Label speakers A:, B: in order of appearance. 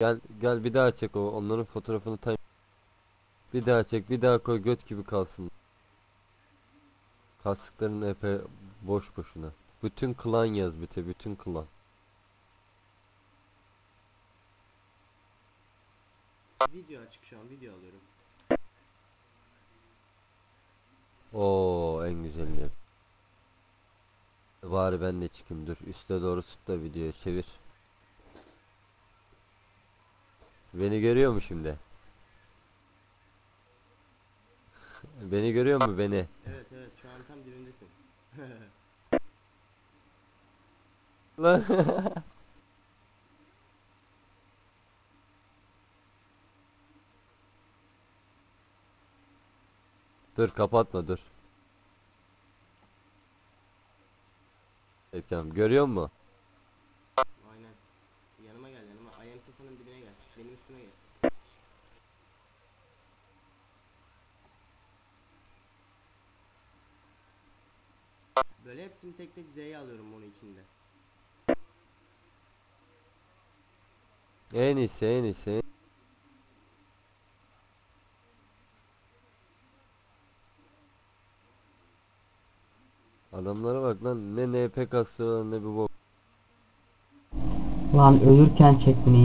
A: Gel gel bir daha çek o onların fotoğrafını tay. Bir daha çek bir daha koy göt gibi kalsın. Kastıkların epey boş boşuna. Bütün klan yaz bite bütün klan.
B: Video açık şu an video alıyorum.
A: Oo en güzeli. Bari ben de çıkayım dur. Üste doğru tut da videoyu çevir. Beni görüyor mu şimdi? Beni görüyor mu beni?
B: Evet evet şu an tam dibimdesin.
A: Lan. Dur kapatma dur. Ekran görüyor mu?
B: Gel yanıma. IM Sasa'nın dibine gel. Benim üstüme gel. Böyle hepsini tek tek Z'ye alıyorum onun içinde.
A: En iyisi en iyisi. Adamlara bak lan ne NP kasıyorlar ne bir bok.
C: Lan ölürken çek beni.